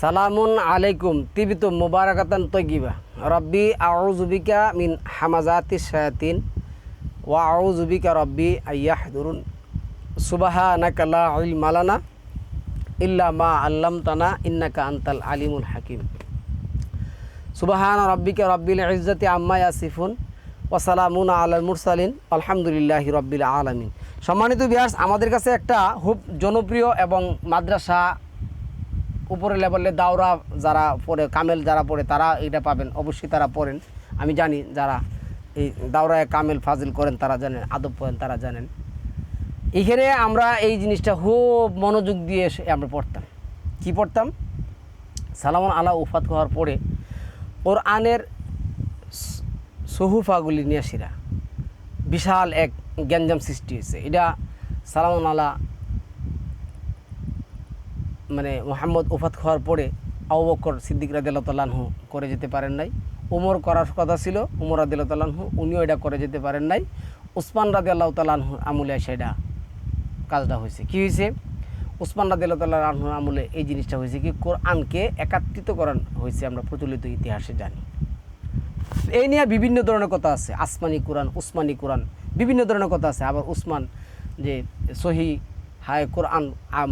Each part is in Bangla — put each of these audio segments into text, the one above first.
সালামুন আলাইকুম, তিবিত মুবারাকাতান তৈগিবা রব্বি আউজুবিকা মিন হামাজাতি শায়াতিন, ওয়া আউজুবিকা রব্বি আয়াহদুরুন সুবাহানাকা লা ইলমা মালানা ইল্লা মা আল্লাম তানা ইন্নাকা আনতাল আলিমুল হাকিম। সুবাহান রব্বিকা রব্বিল ইজ্জতি আম্মা ইয়াসিফুন ওয়াসালামুন আলাল মুরসালিন, আলহামদুলিল্লাহি রব্বিল আলামিন। সম্মানিত বিহার্স আমাদের কাছে একটা খুব জনপ্রিয় এবং মাদ্রাসা উপরে লেভেলে দাওরা যারা পড়ে কামেল যারা পড়ে তারা এটা পাবেন। অবশ্যই তারা পড়েন। আমি জানি যারা এই দাওরায় কামেল, ফাজিল করেন, তারা জানেন, আদব পড়েন তারা জানেন। এখানে আমরা এই জিনিসটা খুব মনোযোগ দিয়ে আমরা পড়তাম। কি পড়তাম? সালামন আলা উফাত হওয়ার পরে ওর আনের সহুফাগুলি নিয়ে আসিরা। বিশাল এক গ্যাঞ্জাম সৃষ্টি হয়েছে। এটা সালামন আলা মানে মোহাম্মদ উফাত খাওয়ার পরে আবু বকর সিদ্দিক রাদিল্লাহু করে যেতে পারেন নাই। উমর করার কথা ছিল, উমর রাদিল্লাহু উনিও এটা করে যেতে পারেন নাই। উসমান রাদি আল্লাহ তালাহু আমলে সেটা কাজটা হয়েছে। কি হয়েছে? উসমান রাদি আল্লাহ আমলে এই জিনিসটা হয়েছে কি, কোরআনকে একাত্রিতকরণ হয়েছে আমরা প্রচলিত ইতিহাসে জানি। এই নিয়ে বিভিন্ন ধরনের কথা আছে। আসমানি কোরআন, উসমানি কোরআন, বিভিন্ন ধরনের কথা আছে। আবার উসমান যে সহি হায়, কোরআন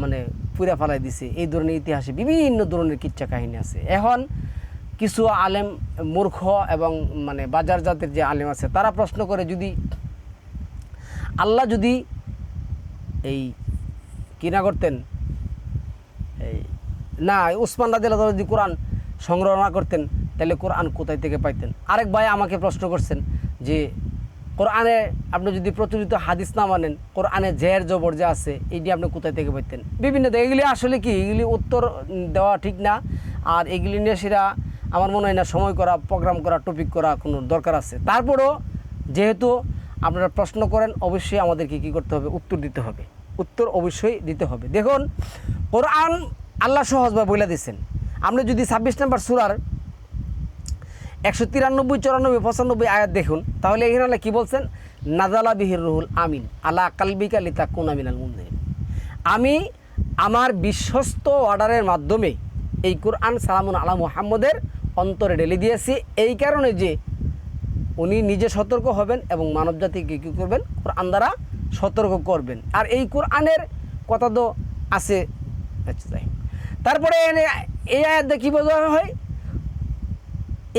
মানে পুরা ফালাই দিছে। এই ধরনের ইতিহাসে বিভিন্ন ধরনের কিচ্ছা কাহিনী আছে। এখন কিছু আলেম মূর্খ এবং মানে বাজার জাতের যে আলেম আছে, তারা প্রশ্ন করে যদি আল্লাহ যদি এই কিনা করতেন? এই, না উসমান রাদিল্লাহ যদি কোরআন সংগ্রহ না করতেন, তাহলে কোরআন কোথায় থেকে পাইতেন? আরেক ভাই আমাকে প্রশ্ন করছেন যে কোরআনে আপনি যদি প্রচলিত হাদিস না মানেন, কোরআনে জের জবর যে আছে এইটি আপনি কোথায় থেকে পাইতেন? বিভিন্ন এগুলি আসলে কি? এগুলি উত্তর দেওয়া ঠিক না। আর এগুলি নিয়ে সেটা আমার মনে হয় না, সময় করা প্রোগ্রাম করা টপিক করা কোনো দরকার আছে। তারপরও যেহেতু আপনারা প্রশ্ন করেন, অবশ্যই আমাদেরকে কী করতে হবে? উত্তর দিতে হবে। উত্তর অবশ্যই দিতে হবে। দেখুন, কোরআন আল্লাহ সহজভাবে বলে দিচ্ছেন আপনি যদি ছাব্বিশ নম্বর সুরার একশো তিরানব্বই, চুরানব্বই, পঁচানব্বই আয়াত দেখুন। তাহলে এখানে কী বলছেন? নাজালা বিহির রুহুল আমিন। আল্লাহ কালবিকা লিতা কোন আমিনাল মুন্দির আমি আমার বিশ্বস্ত অর্ডারের মাধ্যমে এই কোরআন সালামুন আলা মুহাম্মদের অন্তরে ঢেলে দিয়েছি। এই কারণে যে উনি নিজে সতর্ক হবেন এবং মানব জাতিকে কী করবেন? কোরআন দ্বারা সতর্ক করবেন। আর এই কোরআনের কথা তো আছে। আচ্ছা। তারপরে এনে এই আয়াত কী বোঝা হয়?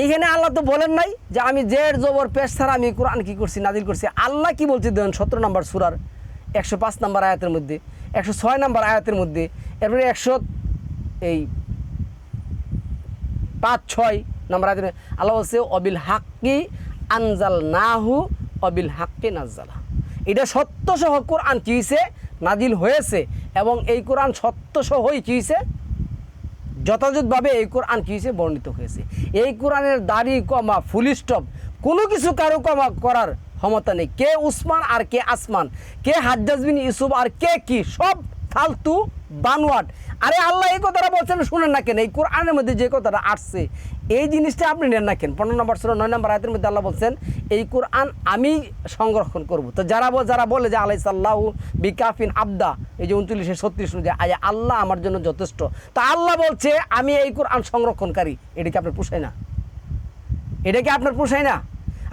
এইখানে আল্লাহ তো বলেন নাই যে আমি জের, জবর পেশ ছাড়া আমি কোরআন কি করছি, নাজিল করছি। আল্লাহ কি বলছে দেন? সতেরো নম্বর সুরার, একশো পাঁচ নম্বর আয়াতের মধ্যে, একশো ছয় নম্বর আয়াতের মধ্যে, এরপরে একশো এই পাঁচ, ছয় নম্বর আয়াতের আল্লাহ বলছে, অবিল হাক্কি আনজাল নাহু অবিল হাক্কি নাজালা এটা সত্য সহ কোরআন কি হয়েছে নাজিল হয়েছে এবং এই কোরআন সত্য সহই কি হয়েছে যথাযথভাবে এই কোরআন কী হয়েছে? বর্ণিত হয়েছে। এই কোরআনের দাড়ি, কমা, ফুল স্টপ, কোনো কিছু কারও কমা করার ক্ষমতা নেই। কে উসমান আর কে আসমান, কে হাজ্জাজবিন ইউসুফ আর কে কি, সব ফালতু বানোয়াট। আরে আল্লাহ এই কথাটা বলছেন, শুনেন না কেন? এই কোরআনের মধ্যে যে কথাটা আসছে, এই জিনিসটা আপনি নেন না কেন? পনেরো নম্বর ষোলো নয় নম্বর আয়তের মধ্যে আল্লাহ বলছেন, এই কোরআন আমি সংরক্ষণ করব। তো যারা যারা বলে যে আলাই সাল্লাহ বিকাফিন আবদা এই যে উনচল্লিশে ছত্রিশ যে আয় আল্লাহ, আমার জন্য যথেষ্ট তা আল্লাহ বলছে, আমি এই কোরআন সংরক্ষণকারী এটাকে আপনার পোষায় না? এটা কি আপনার পোষায় না?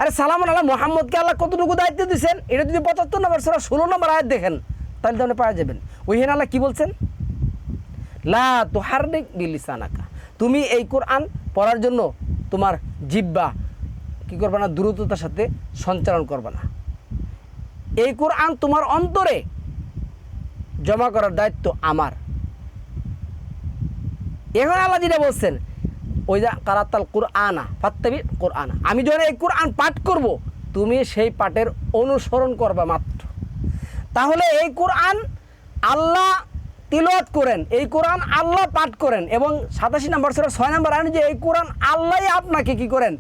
আরে সালাম আল্লাহ মোহাম্মদকে আল্লাহ কতটুকু দায়িত্ব দিচ্ছেন এটা যদি পঁচাত্তর নম্বর সোরা, ষোলো নম্বর আয়াত দেখেন, তাহলে তো আপনি পাওয়া যাবেন। ওইখানে আল্লাহ কি বলছেন? লা তোহারনিক বিলিসানাকা। তুমি এই কোরআন পড়ার জন্য তোমার জিব্বা কি করবে না, দ্রুততার সাথে সঞ্চালন করবে না। এই কোরআন তোমার অন্তরে জমা করার দায়িত্ব আমার। এখন আল্লাহ যেটা বলছেন, ওই যা কারাতাল কোরআনা, ফাত্তাবি কোরআনা। আমি যখন এই কোরআন পাঠ করব, তুমি সেই পাঠের অনুসরণ করবা মাত্র। তাহলে এই কোরআন আল্লাহ তিলত করেন, এই কোরআন আল্লাহ পাঠ করেন এবং সাতাশি নম্বর সুরা ছয় নম্বর আইন যে এই কোরআন আল্লাহ আপনাকে কি করেন?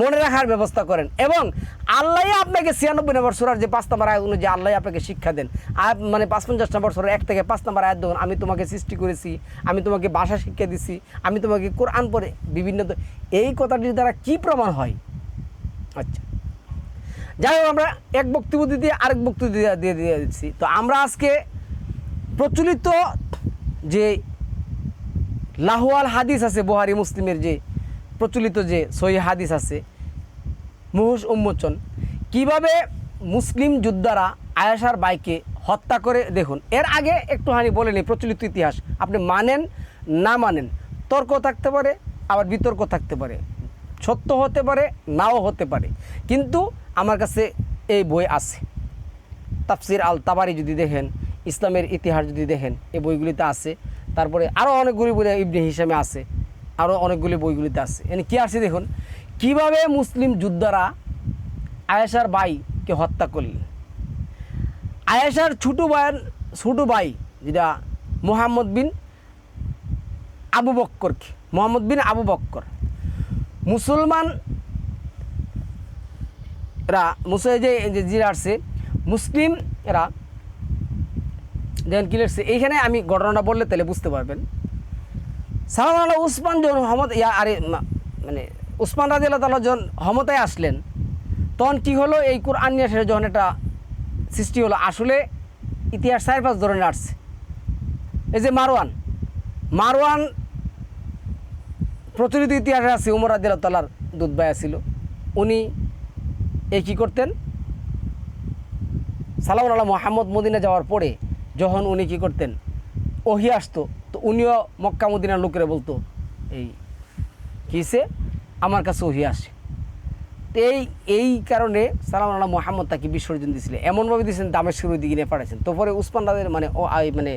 মনে রাখার ব্যবস্থা করেন এবং আল্লাহ আপনাকে ছিয়ানব্বই নম্বর সুরার যে পাঁচ নম্বর আয়াত অনুযায়ী আল্লাহ আপনাকে শিক্ষা দেন। আর মানে পাঁচ পঞ্চাশ নম্বর সুরার এক থেকে পাঁচ নম্বর আয়াত আমি তোমাকে সৃষ্টি করেছি, আমি তোমাকে ভাষা শিক্ষা দিছি, আমি তোমাকে কোরআন পড়ে বিভিন্ন এই কথাটির দ্বারা কি প্রমাণ হয়? আচ্ছা। যাই হোক, আমরা এক বক্তব্য দিয়ে আরেক বক্তব্য দিয়ে দিয়ে দিচ্ছি। তো আমরা আজকে প্রচলিত যে লাহোয়াল হাদিস আছে, বুহারি মুসলিমের যে প্রচলিত যে সহি হাদিস আছে মুহুস উন্মোচন কীভাবে মুসলিম যোদ্ধারা আয়েশার বাইকে হত্যা করে, দেখুন, এর আগে একটুখানি বলে নিই, প্রচলিত ইতিহাস, আপনি মানেন, না মানেন, তর্ক থাকতে পারে, আবার বিতর্ক থাকতে পারে, সত্য হতে পারে, নাও হতে পারে, কিন্তু আমার কাছে এই বই আছে। তাফসির আল তাবারি যদি দেখেন ইসলামের ইতিহাস যদি দেখেন, এই বইগুলিতে আছে। তারপরে আরও অনেকগুলি বই ইবনে হিসামে আছে আরও অনেকগুলি বইগুলিতে আছে। এখানে কী আছে দেখুন, কীভাবে মুসলিম যোদ্ধারা আয়েশার ভাইকে হত্যা করলেন আয়েশার ছোটো ভাইয়ের, ছোটো ভাই যেটা মোহাম্মদ বিন আবু বক্করকে, মোহাম্মদ বিন আবু বক্কর। মুসলমান এরা মুসে যে জিরা আসছে মুসলিম এরা যেমন কি লিখছে এইখানে আমি ঘটনাটা বললে তাহলে বুঝতে পারবেন। সালাম আল্লাহ উসমান যখন হমত ইয়া, আরে মানে উসমান রাজি আল্লাহ তালা যখন হমতায় আসলেন, তখন কি হলো? এই কোরআন নিয়ে আসলে যখন একটা সৃষ্টি হলো, আসলে ইতিহাস চার পাঁচ ধরনের আসছে। এই যে মারওয়ান। মারওয়ান প্রচলিত ইতিহাসে আছে, উমর আদিল তালার দুধ ভাইয়া ছিল। উনি এই কী করতেন? সালাম আল্লাহ মোহাম্মদ মদিনা যাওয়ার পরে যখন উনি কী করতেন, ওহি আসতো, তো উনিও মক্কা মদিনার লোকেরা বলতো, এই কিসে আমার কাছে ওহি আসে। তো এই এই কারণে সালাম আল্লাহ মোহাম্মদ তাকে বিসর্জন দিয়েছিলেন এমনভাবে দিয়েছেন দামেশ্বর ওই দিকে নিয়ে পাঠাইছেন। তো পরে উসমান রাদের মানে ও মানে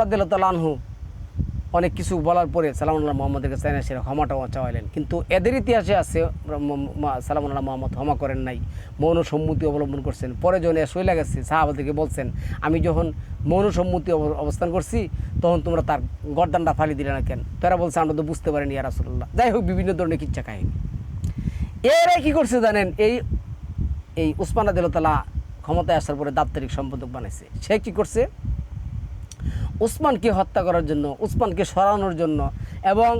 রাদিল্লাহ তাল আনহু অনেক কিছু বলার পরে সালামুল্লাহ মোহাম্মদের কাছে এনে সেরা ক্ষমাটা চাওয়াইলেন। কিন্তু এদের ইতিহাসে আছে সালামুল্লাহ মোহাম্মদ ক্ষমা করেন নাই মৌন সম্মতি অবলম্বন করছেন। পরে যখন শৈলা গেছে সাহাবাদেরকে বলছেন, আমি যখন মৌন সম্মতি অব- অবস্থান করছি, তখন তোমরা তার গরদানটা ফালি দিলে না কেন? তারা বলছে, আমরা তো বুঝতে পারিনি, ইয়া রাসুল্লাহ যাই হোক, বিভিন্ন ধরনের কিচ্ছা কাহিনী। এরা কি করছে জানেন? এই এই উসমান আদিলতালা ক্ষমতায় আসার পরে দাপ্তরিক সম্পাদক বানাইছে। সে কি করছে? উসমানকে হত্যা করার জন্য, উসমানকে সরানোর জন্য এবং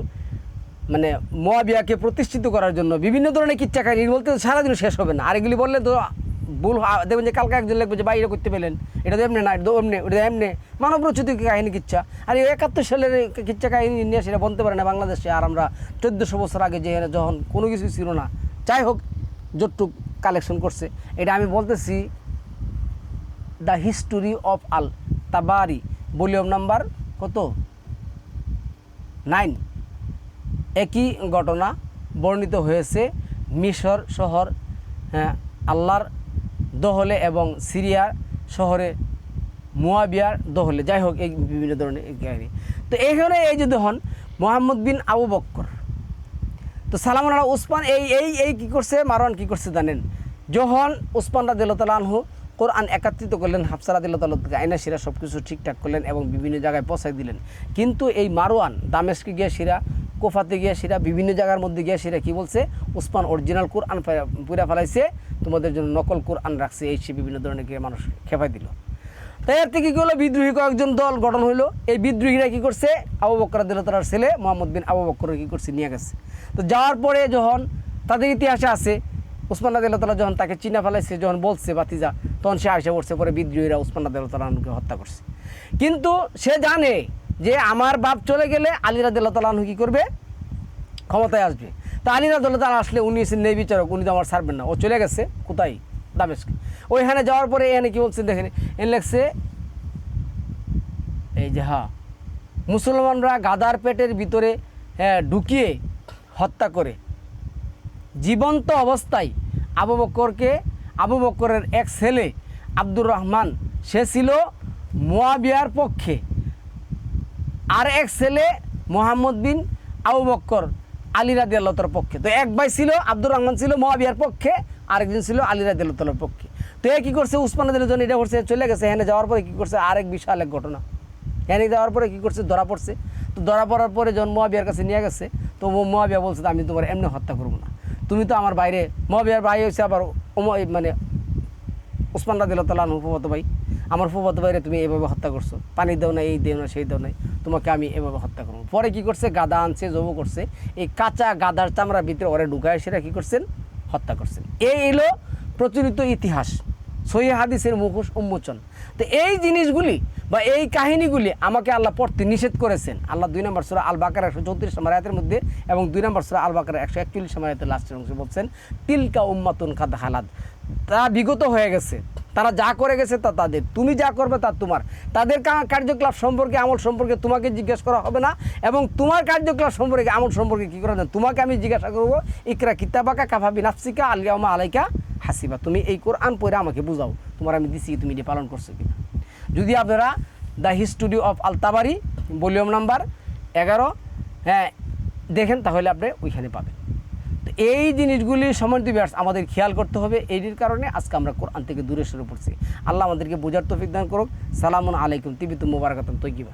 মানে মোয়াবিয়াকে প্রতিষ্ঠিত করার জন্য বিভিন্ন ধরনের কিচ্ছা কাহিনী বলতে সারাদিন শেষ হবে না। আর এগুলি বললে তো ভুল দেখবেন যে কালকে একজন লিখবে যে বাইরে করতে পেলেন। এটা তো এমনি না, এটা তো এমনি ওটা এমনি। মানব রচিত কাহিনী কিচ্ছা। আর এই একাত্তর সালের কিচ্ছা কাহিনী নিয়ে সেটা বলতে পারে না বাংলাদেশে। আর আমরা চোদ্দোশো বছর আগে যে যখন কোনো কিছু ছিল না, যাই হোক, যতটুক কালেকশন করছে, এটা আমি বলতেছি the history of al Tabari volume number কত? নাইন। একই ঘটনা বর্ণিত হয়েছে মিশর শহর হ্যাঁ, আল্লাহর দহলে এবং সিরিয়ার শহরে মুয়াবিয়ার দহলে। যাই হোক এই বিভিন্ন ধরনের তো এখানে এই যে দেখুন মোহাম্মদ বিন আবু বক্কর। তো সালাম আল্লাহ উসমান এই এই এই কী করছে? মারওয়ান কী করছে জানেন? যখন উসমান রাদিল্লাহ আনহু কোরআন একাত্রিত করলেন হাফসা রাদিল্লাহ আইনা শিরা সব কিছু ঠিকঠাক করলেন এবং বিভিন্ন জায়গায় পৌঁছাই দিলেন। কিন্তু এই মারোয়ান দামেশকে গিয়ে শিরা, কোফাতে গিয়ে শিরা, বিভিন্ন জায়গার মধ্যে গিয়ে শিরা কী বলছে? উসমান অরিজিনাল কোরআন পুরা ফেলাইছে, তোমাদের জন্য নকল কোরআন রাখছে, এই সে বিভিন্ন ধরনের মানুষ খেপাই দিল। তাই এর থেকে কী হলো? বিদ্রোহী কয়েকজন দল গঠন হইল। এই বিদ্রোহীরা কী করছে? আবু বকর দিলতার ছেলে মোহাম্মদ বিন আবু বকর কী করছে? নিয়ে গেছে। তো যাওয়ার পরে যখন তাদের ইতিহাসে আছে উসমান আদিল্লাহ যখন তাকে চিনা ফেলাইছে যখন বলছে বাতিজা তখন সে আসে পড়ছে পরে বিদ্রোহীরা উসমান আদিল্লাহকে হত্যা করছে। কিন্তু সে জানে যে আমার বাপ চলে গেলে আলী রাদিল্লাহ তালাহু কী করবে? ক্ষমতায় আসবে। তা আলী রাদিল্লাহ তালা আসলে উনি নেই বিচারক উনি তো আমার ছাড়বেন না। ও চলে গেছে কোথায়? দামেশকে ওইখানে যাওয়ার পরে এখানে কী বলছে দেখেন এ লেখছে এই যে হা মুসলমানরা গাদার পেটের ভিতরে হ্যাঁ, ঢুকিয়ে হত্যা করে। জীবন্ত অবস্থায় আবু বক্করকে, আবু বক্করের এক ছেলে আব্দুর রহমান, সে ছিল মোয়াবিয়ার পক্ষে। আর এক ছেলে মোহাম্মদ বিন আবু বক্কর, আলী রাদি পক্ষে। তো এক ভাই ছিল, আব্দুর রহমান ছিল মহাবিয়ার পক্ষে, আরেকজন ছিল আলী রাদি আল্লাহর পক্ষে। তো এ কী করছে? উসমান আদিল জন্য এটা করছে, চলে গেছে, এখানে যাওয়ার পরে কী করছে? আরেক বিশাল এক ঘটনা। এখানে যাওয়ার পরে কী করছে? ধরা পড়ছে। তো ধরা পড়ার পরে যখন মহাবিয়ার কাছে নিয়ে গেছে, তো ও মহাবিয়া বলছে, আমি তোমার এমনি হত্যা করব না। তুমি তো আমার বাইরে মহাবিয়ার ভাই হয়েছে আবার মানে উসমান রাজি তাল্লাহ ফুফত ভাই। আমার ফুফত ভাইরে তুমি এভাবে হত্যা করছ। পানি দেও না এই দেও না সেই দেও নাই, তোমাকে আমি এভাবে হত্যা করব। পরে কি করছে? গাদা আনছে, জবো করছে। এই কাঁচা গাদার চামড়ার ভিতরে ওরে ঢুকায় সেটা কি করছেন? হত্যা করছেন। এই এলো প্রচলিত ইতিহাস। সহি হাদিসের মুখোশ উন্মোচন। তো এই জিনিসগুলি বা এই কাহিনীগুলি আমাকে আল্লাহ পড়তে নিষেধ করেছেন। আল্লাহ দুই নম্বর সুরা আল বাকার একশো চৌত্রিশ নম্বর আয়াতের মধ্যে এবং দুই নম্বর সুরা আল বাকার একশো একচল্লিশ নম্বর আয়াতের লাস্টের অংশে বলছেন, তিলকা উম্মাতুন খাদ হালাদ। তা বিগত হয়ে গেছে। তারা যা করে গেছে তা তাদের। তুমি যা করবে তা তোমার। তাদের কার্যকলাপ সম্পর্কে, আমল সম্পর্কে তোমাকে জিজ্ঞেস করা হবে না এবং তোমার কার্যকলাপ সম্পর্কে, আমল সম্পর্কে কী করা তোমাকে আমি জিজ্ঞাসা করব, ইকরা কিতাবাকা কাফাবি নাফসিকা আলিয়ামা আলাইকা হাসিবা। তুমি এই কোরআন পড়ে আমাকে বুঝাও, তোমার আমি দিছি তুমি এটি পালন করছ কিনা? যদি আপনারা the history of al Tabari, volume number এগারো হ্যাঁ দেখেন, তাহলে আপনি ওইখানে পাবেন। এই জিনিসগুলি সমৃদ্ধ ব্যাস আমাদের খেয়াল করতে হবে। এইটির কারণে আজকে আমরা কোরআন থেকে দূরে সরে পড়ছি। আল্লাহ আমাদেরকে বোঝার তৌফিক দান করুক। সালামুন আলাইকুম। তিবিত মুবারকাতাম তৈকিবা